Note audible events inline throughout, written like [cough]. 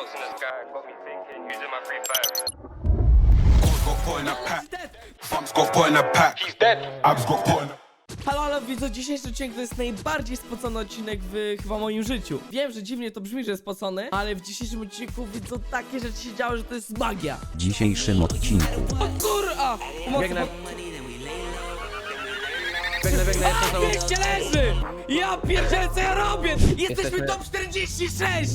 hoes in the sky. Caught me thinking, using my free fire. Got put in a pack. Bumps got put in a pack. He's dead. Abs got put in a Halo, halo, widzę, dzisiejszy odcinek to jest najbardziej spocony odcinek w chyba moim życiu. Wiem, że dziwnie to brzmi, że spocony, ale w dzisiejszym odcinku widzą takie rzeczy się działy, że to jest magia. W dzisiejszym odcinku O kurwa! Mocno Biegnę. Biegnę, biegnę, A, jestem za 200 leży! Ja pierdzielę, co ja robię! Jesteśmy Jesteśmy- top 46!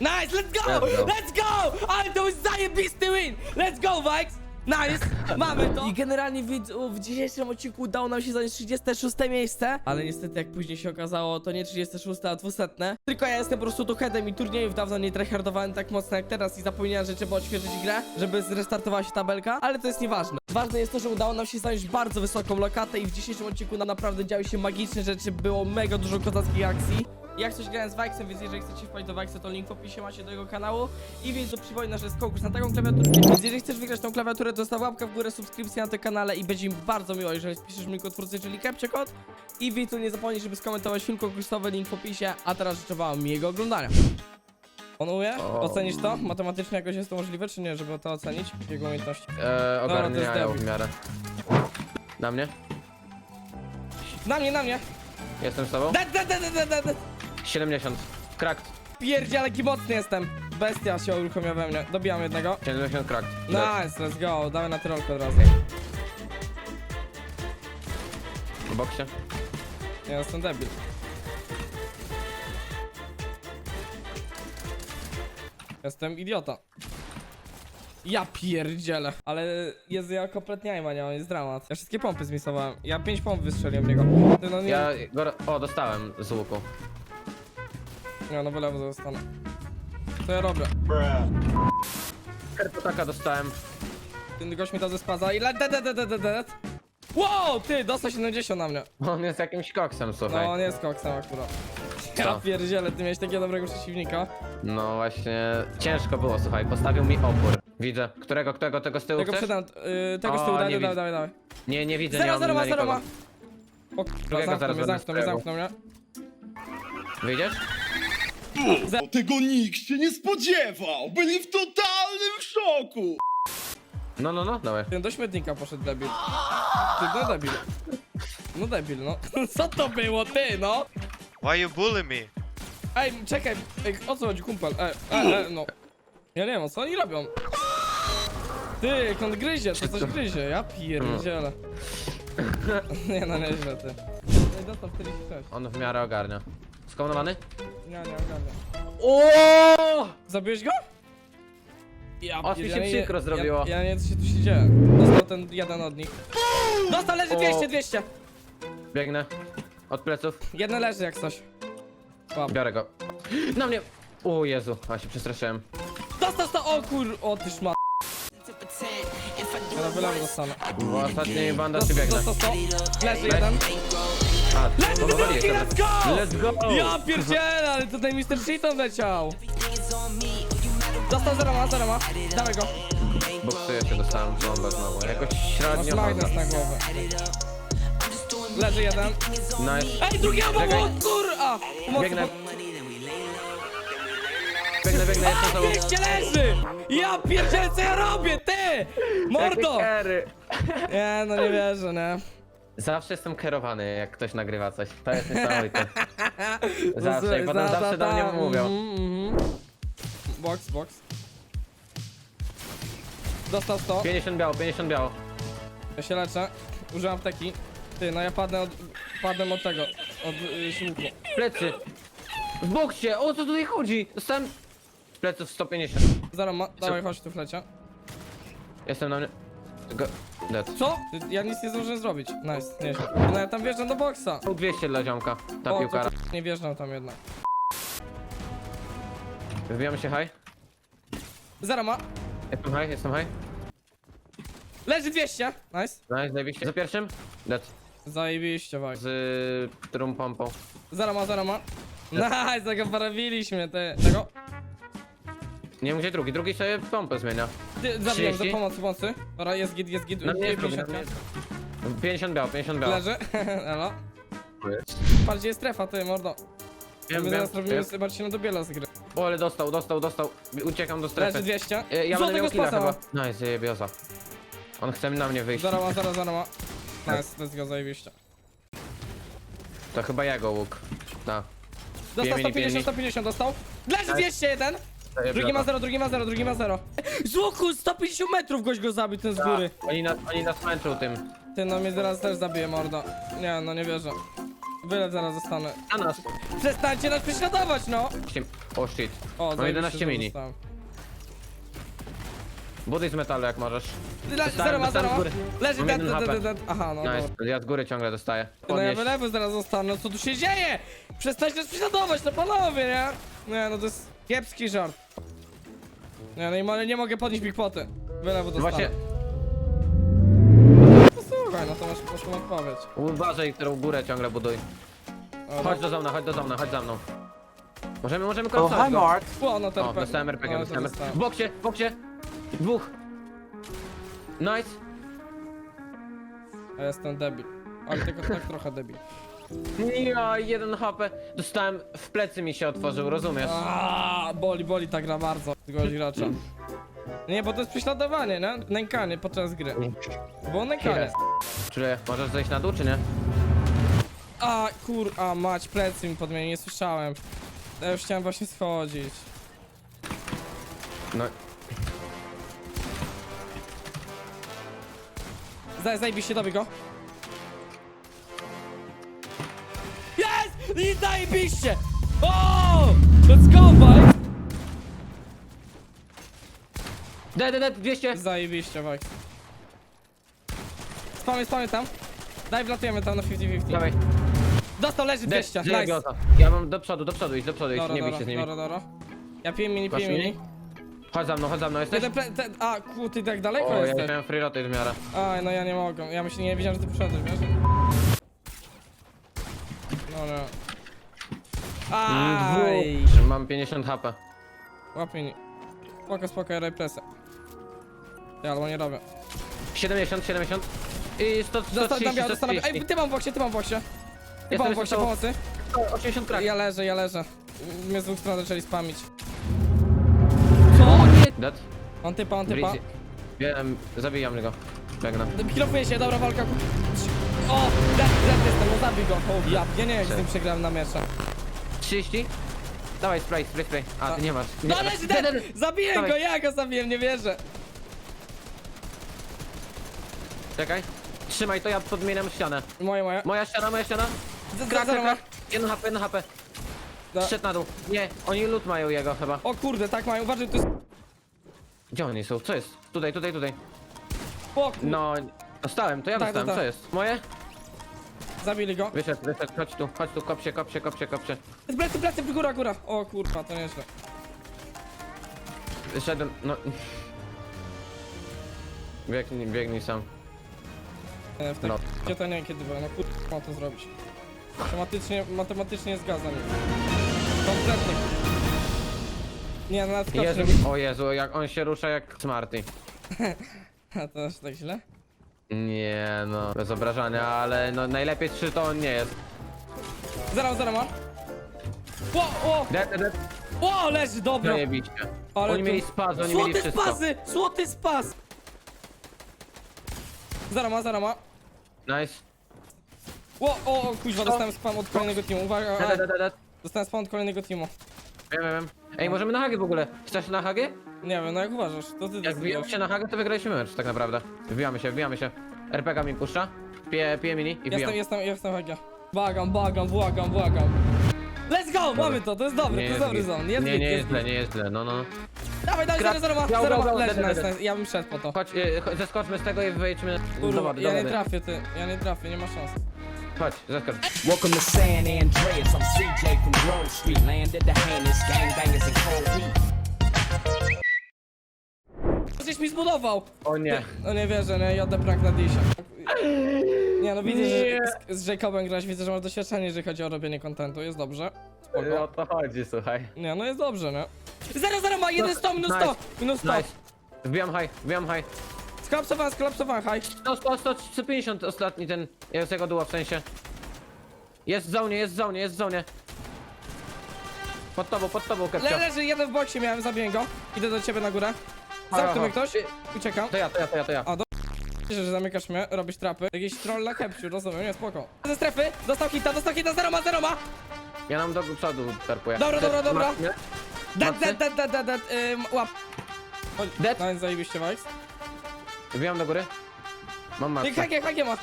Nice, let's go! Let's go. Let's go! Ale to jest zajebisty win! Let's go, Vikes! Nice! Mamy to! I generalnie w, w dzisiejszym odcinku udało nam się zająć 36 miejsce, ale niestety jak później się okazało, to nie 36, a 200. Tylko ja jestem po prostu tu headem i turniejów dawno nie tryhardowałem tak mocno jak teraz i zapomniałem, że trzeba odświeżyć grę, żeby zrestartowała się tabelka, ale to jest nieważne. Ważne jest to, że udało nam się zająć bardzo wysoką lokatę i w dzisiejszym odcinku nam naprawdę działy się magiczne rzeczy, było mega dużo kozackich akcji. Jak coś grałem z Vixem, więc jeżeli chcecie wpaść do Vixa, to link w opisie macie do jego kanału. I więc przypomina, że jest konkurs na taką klawiaturę. Więc jeżeli chcesz wygrać tą klawiaturę, to zostaw łapkę w górę, subskrypcję na tym kanale i będzie mi bardzo miło, jeżeli wpiszesz mój kod twórcy, czyli capture kod. I więc nie zapomnij, żeby skomentować film konkursowy, link w opisie, a teraz życzę wam miłego oglądania. Onuję? O. Ocenisz to? Matematycznie jakoś jest to możliwe, czy nie, żeby to ocenić? Jego umiejętności. Eee, to jest ogarniają debil. w miarę. Na mnie? Na mnie, na mnie! Jestem z tobą? Da, da, da, da, da. 70. Cracked. Pierdziele, jaki mocny jestem! Bestia się uruchomiła we mnie. Dobijam jednego. 70 cracked. Nice, let's go, damy na trolkę od razu. W boksie. Ja jestem debil. Jestem idiota. Ja pierdzielę. Ale jest ja kompletnie nie, on jest dramat. Ja wszystkie pompy zmisowałem. Ja pięć pomp wystrzeliłem w niego. Ty no nie, Ja go... O, dostałem z łuku. Nie no wylewu zostanę. Co ja robię? Herpotaka dostałem. Ten gość mi to zespaza i let, let, let, let, let, let. Wow, ty, dostał 70 na mnie. On jest jakimś koksem, No, słuchaj. on jest koksem akurat. Ja Co? pierdzielę, ty miałeś takiego dobrego przeciwnika. No właśnie, ciężko było, słuchaj, postawił mi opór. Widzę. Którego, którego, tego z tyłu Tego chcesz? przydam, y, tego z O, tyłu, daj, nie daj, widzę. daj, daj. Nie, nie widzę, nie Zero, mam zero ma, na zero ma. O kurwa, Drugiego zamknął mnie, będę zamknął mnie, strzelał. zamknął mnie. Wyjdziesz? Tego nikt się nie spodziewał! Byli w totalnym szoku! No, no, no, dawaj. Ten do śmietnika poszedł debil. Ty, no debil. No debil, no. [laughs] Co to było, ty, no? Why you bully me? Ej, czekaj, ej, o co chodzi, kumpel? E, e, e, no. Ja nie wiem, co oni robią. Ty, jak on gryzie, to coś gryzie, ja pierdzielę. [laughs] Nie no, nieźle, ty. Ej, dostał 46. On w miarę ogarnia. Skonowany? Nie, nie ogarnia. O! Zabiłeś go? Ja Aż mi się pierdzielę, przykro zrobiło. Ja, ja nie wiem, co się tu się dzieje. Dostał ten jeden od nich. Dostał, leży O. 200, 200. Biegnę. Od pleców. Jeden leży jak coś. Łap. Biorę go. [gasps] Na mnie! O Jezu, a się przestraszyłem. Dostał, to, o kur... O ty szmat. Ja na wylewu dostanę. W ostatniej banda czy Dostał, biegnę. dostał. Leży jeden. Let's go! Let's go! Ja pierdzielę, ale tutaj Mr. Cheaton leciał. Dostał zero ma, zero ma. Dawaj go. Boksuję się, dostałem bombę znowu. Jakoś Masz średnio chodzę. na głowę. Leży jeden. Nice. Ej, drugiego mam, Czekaj. o kur... A, pomocy, Biegnę. Biegnę, biegnę, A, znowu. 200 leży! Ja pierdzielę, co ja robię, ty! Mordo! Jakie. Nie, no nie wierzę, nie. Zawsze jestem kierowany, jak ktoś nagrywa coś. To jest niesamowite. [laughs] Zawsze, i potem za- zawsze za- do mnie mówią. mhm, mhm. Box, box. Dostał 100. 50 biało, 50 biało. Ja się leczę. Użyłem apteki. Ty, no ja padnę od, padnę od tego, od y, siłku. Plecy. W boksie, o co tutaj chodzi? Dostałem pleców 150. Zaraz ma, dawaj, chodź tu flecie. Jestem na mnie. Dead. Co? Ja nic nie zdążyłem zrobić. Nice, nieźle. No ja tam wjeżdżam do boksa. Był 200 dla ziomka. Ta O, piłka. to, nie wjeżdżam tam jednak. Wybijamy się high. Zero ma. Jestem high, jestem high. Leży 200. Nice. Nice, zajebiście. Za pierwszym? Dead. Zajebiście, waj. Z y, którą pompą. Zero ma, zero ma. Nice, tego porabiliśmy, ty. Tego. Nie wiem gdzie drugi, drugi sobie pompę zmienia. Ty, zabijam, do 30? pomocy, pomocy. Dobra, jest git, jest git. Na mnie jest drugi, na 50. mnie jest... 50 biało, 50 biało. Leży. Elo. Bardziej jest strefa, ty, mordo. Wiem, My wiem, zaraz robimy wiem. sobie Marcina do biela z gry. O, ale dostał, dostał, dostał. Uciekam do strefy. Leży 200. E, Ja będę Złotego miał killa spasa chyba. ma. Nice, jebioza. On chce na mnie wyjść. Zero ma, zero, zero ma. Nice, let's go, zajebiście. To chyba jego łuk. Tak. Dostał Piemini, 150, piemini. 150 dostał. Leży Nice. 201. Drugi ma 0, drugi ma 0, drugi ma 0. Z łuku 150 metrów gość go zabił ten z góry. Oni nas, oni nas męczą tym. Ty no mnie zaraz też zabije mordo. Nie no nie wierzę. Wylew zaraz zostanę. Na nas. Przestańcie nas prześladować no! O shit. O, Mam zajebiście, 11 że mini. dostałem. Buduj z metalu jak możesz. Le- Dostałem, Zero ma, dostałem zero z ma. góry. Leży, Mam dead, jeden dead, HP. dead, dead. Aha, no. Nice. Ja z góry ciągle dostaję. No ja Podnieś. wylewu zaraz zostanę, no co tu się dzieje? Przestańcie nas prześladować, no panowie, nie? Nie, no to jest kiepski żart. Nie, no i mo- nie mogę podnieść Big Poty. Wylewu dostanę. Właśnie, Posłuchaj, no to masz, mu odpowiedź. uważaj, którą górę ciągle buduj. Dobra. Chodź do zona, chodź do zona, chodź za mną. Możemy, możemy Oh, końcować hi, go. Mark. O, no ten O, dostałem RPG, no, dostałem. dostałem. W boksie, w boksie. Dwóch. Nice. Ja jestem debil. Ale tylko tak trochę debil. Ja, jeden HP. Dostałem, w plecy mi się otworzył, rozumiesz? Aaaa, boli, boli ta gra bardzo. Tego gracza. Nie, bo to jest prześladowanie, nie? Nękanie podczas gry. Było nękanie. Czyli możesz zejść na dół, czy nie? A, kur... A, mać, plecy mi podmienił, nie słyszałem. Ja już chciałem właśnie schodzić. No, Zaj, zajebiście, dobij go. I zajebiście! O! Let's go, boy! dead, dead, dead, 200. Zajebiście, Wajk. Spamy, spamy tam. Daj, wlatujemy tam na 50-50. Dawaj. Dostał, leży Dead, 200, żyje nice. Gota. Ja mam do przodu, do przodu, idź do przodu, idź, Dobra, nie bij się z nimi. dobra, dobra. Ja piję mini, Masz piję mini. mini? Chodź za mną, chodź za mną, jesteś? Jeden. Te... A, ku, ty tak daleko O, ja jesteś. miałem free rotate w miarę. Aj, no ja nie mogę. Ja myślę, nie wiedziałem, że ty przyszedłeś, wiesz? No nie. Aj! Mam 50 HP. Łap mini. Spoko, spoko, ja represję. Ja albo nie robię. 70, 70. I 100, Zostań 130, tam, ja dostanę. Ej, 130. ty mam w boksie, ty mam w boksie. Ty mam w boksie, jestem. pomocy. 80 krak. Ja leżę, ja leżę. Mnie z dwóch stron zaczęli spamić. Co? Nie. Dead. On typa, on typa. Bridge. Wiem, zabijam go. Biegnę. Kilofuję się, dobra walka. O, dead, jestem, no zabij go. O, ja, ja nie wiem, jak z tym przegrałem na mecza. 30. Dawaj, spray, spray, spray. A, ty nie masz. Nie, No leży Dead. Zabiję Dawaj. go, ja go zabiję, nie wierzę. Czekaj. Trzymaj to, ja podmieniam ścianę. Moje, moje. Moja ściana, moja ściana. Z- Krak, zero krak, ma. krak. 1 HP, 1 HP. Da. Szedł na dół. Nie, oni loot mają jego chyba. O kurde, tak mają, uważaj, tu jest... Gdzie oni są? Co jest? Tutaj, tutaj, tutaj. O kurde, No, dostałem, to ja Tak, dostałem, tak, co tak. jest? Moje? Zabili go. Wyszedł, wyszedł, chodź tu, chodź tu, kop się, kop się, kop się, kop się. Plecy, plecy, góra, góra. O kurwa, to nieźle. Wyszedłem, no... Biegnij, biegnij sam. E, W. No. Gdzie to nie kiedy było, no kurwa, ma to zrobić. Matematycznie, matematycznie zgadzam się. Kompletnie. Nie, no nadskoczy Jezu, o Jezu, jak on się rusza jak Smarty. [laughs] A to aż tak źle? Nie no, bez obrażania, ale no najlepiej trzy to on nie jest. Zero, zero ma. O, o, Dead, dead, o, leży, dobra. Zajebiście. Ale Oni tu- mieli spaz, oni mieli Złoty wszystko. spazy, złoty spas. Zero ma, zero ma. Nice. O, o, o, kuźwa, dostałem spam od kolejnego teamu. Uwaga, Dead, dead, dead, dead. dostałem spam od kolejnego teamu. Wiem, wiem, wiem. Ej, możemy na Hagę w ogóle. Chcesz na Hagę? Nie wiem, no jak uważasz? To ty Jak wbijamy się na Hagę, to wygraliśmy mecz, tak naprawdę. Wbijamy się, wbijamy się. RPGa mi puszcza. Pije, pije mini i wbijam. Jestem, jestem, jestem Hagia. Błagam, błagam, błagam, błagam. Let's go! Mamy to, to jest dobry, to jest dobry git. zon. Jest Nie, git, nie jest jest źle, nie jest źle, no, no. Dawaj, dawaj, Krak. zero, zero zero Leży. Ja bym szedł po to. Chodź, y, chodź, zeskoczmy z tego i wyjdźmy do Kurwa, wody, do ja nie wody. trafię, ty. Ja nie trafię, nie ma szans. Chodź, zeskocz. Welcome to San Andreas. I'm CJ from Grove Street. Landed the heinous gangbangers and cold weed. Żeś mi zbudował! O nie. No nie wierzę, nie, jadę prank na. Nie no, widzę, że z, z Jacobem grać, widzę, że masz doświadczenie, jeżeli chodzi o robienie kontentu, jest dobrze. O Spoko. to chodzi, słuchaj. Nie, no jest dobrze, nie? Zero, zero ma, jeden 100, minus 100, Nice. minus 100. Nice. Wbijam high, wbijam high. Skolapsowałem, skolapsowałem, haj. 100, 100, 100, 150 ostatni ten, jest jego duła w sensie. Jest w zonie, jest w zonie, jest w zonie. Pod tobą, pod tobą, Le Kepcio. leży, jeden w boksie miałem, zabiję go. Idę do ciebie na górę. Zamknął mnie ktoś. Uciekam. To ja, to ja, to ja, to ja. A, do... Że zamykasz mnie, robisz trapy. Jakiś troll na kepciu, rozumiem, nie, spoko. Ze strefy, dostał hita, dostał hita, zero ma, zero ma. Ja nam do przodu tarpuję. Dobra, dobra, dobra. Dead, dead, dead, dead, dead, dead, ym, łap. Chodź, Dead? No, zajebiście, Vibes. Wbijam do góry. Mam matkę. hakie, hakie ma.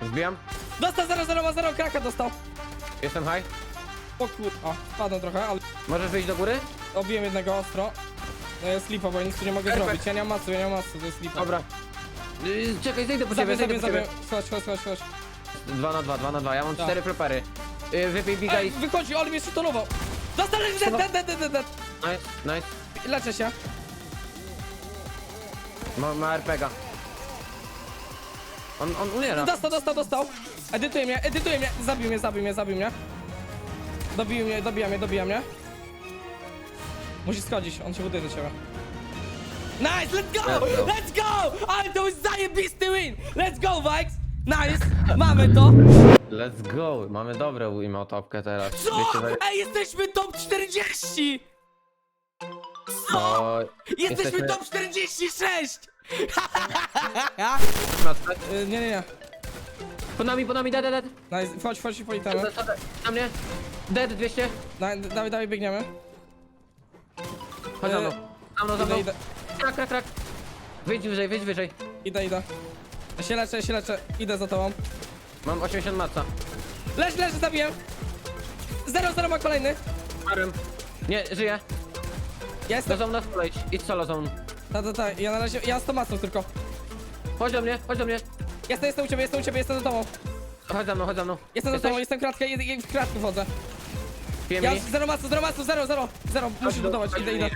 Wbijam. Dostał 0, 0 ma 0, kraka dostał. Jestem high. O kur... O, spadłem trochę, ale Możesz wyjść do góry? obiłem jednego ostro. No jest lipa, bo ja nic tu nie mogę Perfekt. zrobić. Ja nie mam masu, ja nie mam masu, to jest lipa. Dobra. Yy, czekaj, zejdę po ciebie, Zabiję, zejdę po ciebie. Chodź, chodź, chodź, chodź. 2 na 2, 2 na 2. Ja mam Tak. cztery flopery. Yy, wypij biga Ej, wychodzi, on mnie szutonował. Dostał, dead, dead, dead, dead, dead, dead. Nice, nice. Leczę się. Ma, ma RPGa. On, on umiera. Dostał, dostał, dostał. Edytuje mnie, edytuje mnie. Zabił mnie, zabił mnie, zabił mnie. Dobił mnie, dobija mnie, dobija mnie. Musisz schodzić, on się buduje do ciebie. Nice, let's go! Let's go. Ale to jest zajebisty win! Let's go, Vikes! Nice! Mamy to! Let's go. Mamy dobrą imotopkę teraz. Co? 200 za- Ej, jesteśmy top 40! O, Jesteśmy jesteśmy- top 46! matkę. Y, nie, nie, nie. Po nami, po nami, dead, dead, Nice, chodź, chodź, po dead. itemy. Na mnie. Dead 200. Dawaj, dawaj, dawaj, biegniemy. Chodź za mną. Za mną, za Idę, mną. idę, Krak, krak, krak. Wyjdź wyżej, wyjdź wyżej. idę, idę. Ja się leczę, ja się leczę. Idę za tobą. Mam 80 maca. Leż, leż, zabiję. Zero, zero ma kolejny. Marym. Nie, żyję. Ja Do jestem. zone nas poleć. Idź solo zone. Ta, ta, ta. Ja na razie, ja z Tomasem tylko. Chodź do mnie, chodź do mnie. Jestem, jestem u ciebie, jestem u ciebie, jestem za tobą. Chodź za mną, chodź za mną. Jestem za Jesteś? tobą, jestem kratkę, jed- jed- w kratkę wchodzę. Piję Ja zero masu, zero masu, zero, zero, zero. Musisz budować, idę, idę.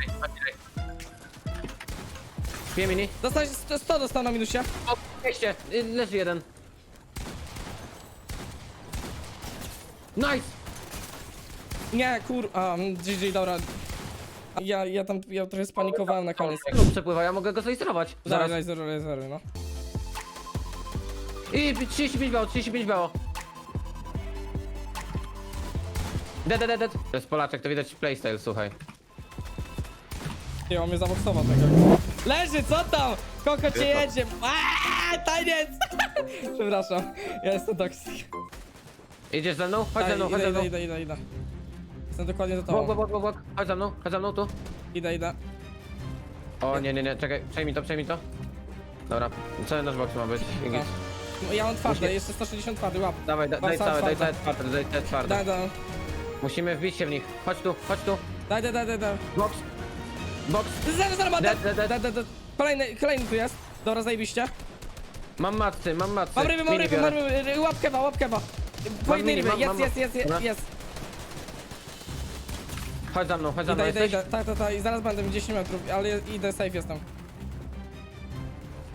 Piję mini. Dostałeś 100, 100 dostał na minusie. O, wejście. Y, Leży jeden. Nice! Nie, kur... A, mm, GG, dobra. Ja, ja tam, ja trochę spanikowałem na koniec. On przepływa, ja mogę go zrejestrować. Zaraz, Zaraz. zero, zero, zero, no. I 35 biało, 35 biało. Dead, dead, dead. To jest Polaczek, to widać playstyle, słuchaj. Nie, on mnie zaboksował tego. Leży, co tam? Koko cię jedzie. Aaaa, taniec! [laughs] Przepraszam, ja jestem toksik. Idziesz ze mną? Chodź ze mną, chodź idę, ze mną. idę, idę, idę, idę. Jestem dokładnie za Bok, tobą. bok, bok, bok. Chodź za mną, chodź za mną tu. Idę, idę. O, nie, nie, nie, czekaj, przejmij to, przejmij to. Dobra, cały nasz box ma być. Tak. No, Ja mam twarde, jeszcze 160 twardy, łap. Dawaj, da, daj sam całe, daj całe twarde. daj te twarde. Musimy wbić się w nich. Chodź tu, chodź tu. daj, daj, daj, daj, daj. Box. Box. Ma, dead, dead, dead, dead, dead. Kolejny, kolejny tu jest. Dobra, zajebiście. Mam matcy, mam matcy. Mam ryby, mam Mini ryby, mam biorę. ryby, łapkewa, łapkewa. Po jednej mini, ryby, mam, jest, mam, jest, jest, jest, Dobra. jest. Chodź za mną, chodź za mną, Idę, idę, jesteś? idę, tak, tak, tak, i zaraz będę 10 metrów, ale idę, safe jestem.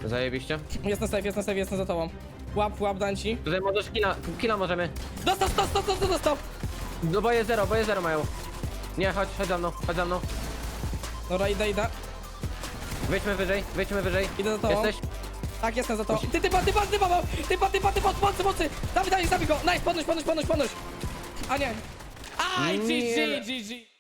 Zajebiście. Jestem safe, jestem safe, jestem za tobą. Łap, łap, danci. Tutaj możesz killa, killa możemy. Dostał, dostał, dostał, dostał, dostał. No boje zero, boje zero mają. Nie, chodź, chodź za mną, chodź za mną. Dobra, idę, idę. Wyjdźmy wyżej, wyjdźmy wyżej. Idę za tobą. Jesteś? Tak, jestem za tobą. Ty, typa, typa, typa, mam! Typa, typa, typa, mocy, mocy! Dawaj, dawaj, zabij go! Nice, podnoś, podnoś, podnoś, podnoś! A nie! Aj. GG, GG!